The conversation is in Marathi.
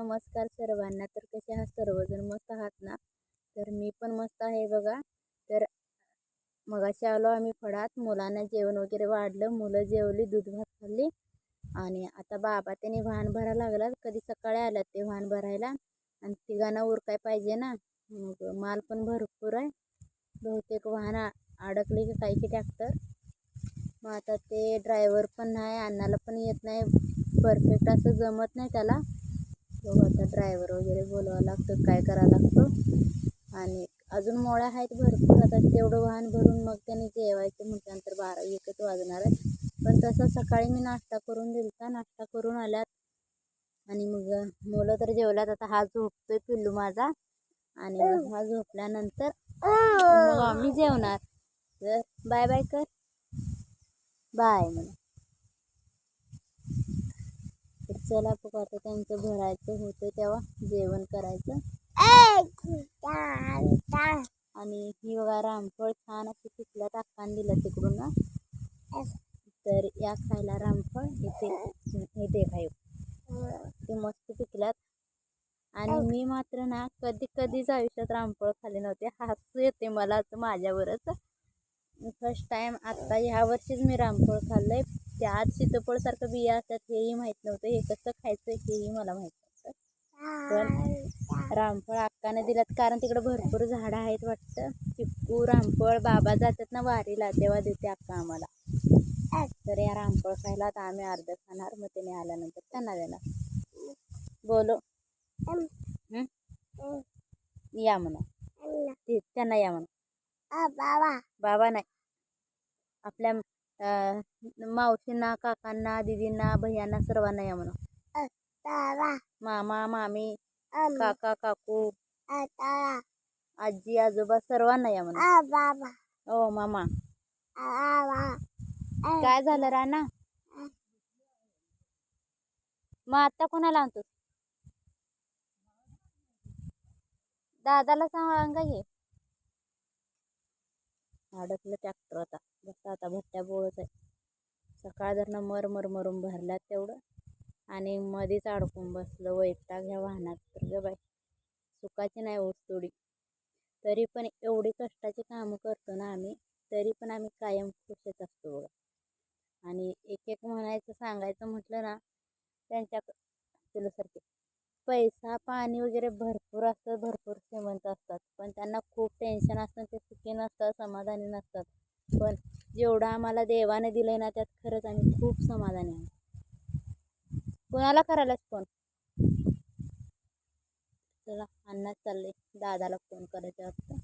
नमस्कार सर्वांना. तर कसे आहात सर्वजण? मस्त आहात ना? तर मी पण मस्त आहे बघा. तर मगाशी आलो आम्ही फळात. मुलांना जेवण वगैरे वाढलं. मुलं जेवली दूध भात खाल्ली आणि आता बाबा त्याने वाहन भरायला लागला. कधी सकाळी आल्यात ते वाहन भरायला. आणि तिघांना उरकाय पाहिजे ना. मग माल पण भरपूर आहे. बहुतेक वाहन अडकले की काही की ट्रॅक्टर मग आता ते ड्रायव्हर पण नाही. अन्नाला पण येत नाही. परफेक्ट असं जमत नाही त्याला. बघू आता ड्रायव्हर वगैरे बोलवावं लागतं काय करावं लागतं. आणि अजून मोळ्या आहेत भरपूर आता तेवढं वाहन भरून मग त्याने जेवायचं म्हटल्यानंतर बारा एकच वाजणार आहे. पण तसं सकाळी मी नाश्ता करून दिलता नाश्ता करून आल्यात. आणि मग मुलं तर जेवल्यात आता हा झोपतोय पिल्लू माझा. आणि मग हा झोपल्यानंतर मग आम्ही जेवणार. तर बाय बाय कर. बाय म्हणून तर चला पकडतो त्यांचं भरायचं होतं तेव्हा जेवण करायचं. आणि ही बघा रामफळ छान अशी पिकल्या ताकान दिलं तिकडून तर या खायला रामफळ इथे इथे खाऊ. ते मस्त पिकल्यात आणि मी मात्र ना कधी कधीच आयुष्यात रामफळ खाल्ले नव्हते. हसू येते मला असं माझ्यावरच. फर्स्ट टाइम आत्ता ह्या वर्षीच मी रामफळ खाल्लंय. त्यात सीताफळसारखं बिया असतात हेही माहीत नव्हतं. हे कसं खायचं हेही मला माहीत नव्हतं. पण रामफळ अक्काने दिल्यात. कारण तिकडं भरपूर झाडं आहेत वाटतं. चिक्कू रामफळ बाबा जातात ना वारीला तेव्हा देते अक्का आम्हाला. तर या रामफळ खायला आता आम्ही अर्ध खाणार. मग त्याने आल्यानंतर त्यांना देणार. बोलो. हं? या म्हणा. त्यांना या म्हणा. बाबा. बाबा नाही. आपल्या मावशींना काकांना दीदींना भैयांना सर्वांना या म्हणा बाबा मामा मामी काका काकू आजी आजोबा सर्वांना या म्हणा ओ मामा. आवा काय झालं राणा? मग आता कोणाला आणतो दादाला सांगा घे अडकलं ट्रॅक्टर आता. बस आता भट्ट्या बोळच आहे. सकाळ धरणं मर मर मरून भरल्यात तेवढं. आणि मध्येच अडकून बसलं. वैताग ह्या वाहनात. तर ग बाई सुखाची नाही ऊस थोडी. तरी पण एवढी कष्टाची कामं करतो ना आम्ही तरी पण आम्ही कायम खुशच असतो बघा. आणि एक एक म्हणायचं सांगायचं म्हटलं ना त्यांच्या तुलासारखे. पैसा पाणी वगैरे भरपूर असतं भरपूर श्रीमंत असतात. पण त्यांना खूप टेन्शन असतं ते सुखी नसतात समाधानी नसतात. पण जेवढं आम्हाला देवाने दिलं ना त्यात खरंच आम्ही खूप समाधानी आहोत. कोणाला करायलाच फोन चला अन्नाच चालले दादाला फोन करायचं वाटतं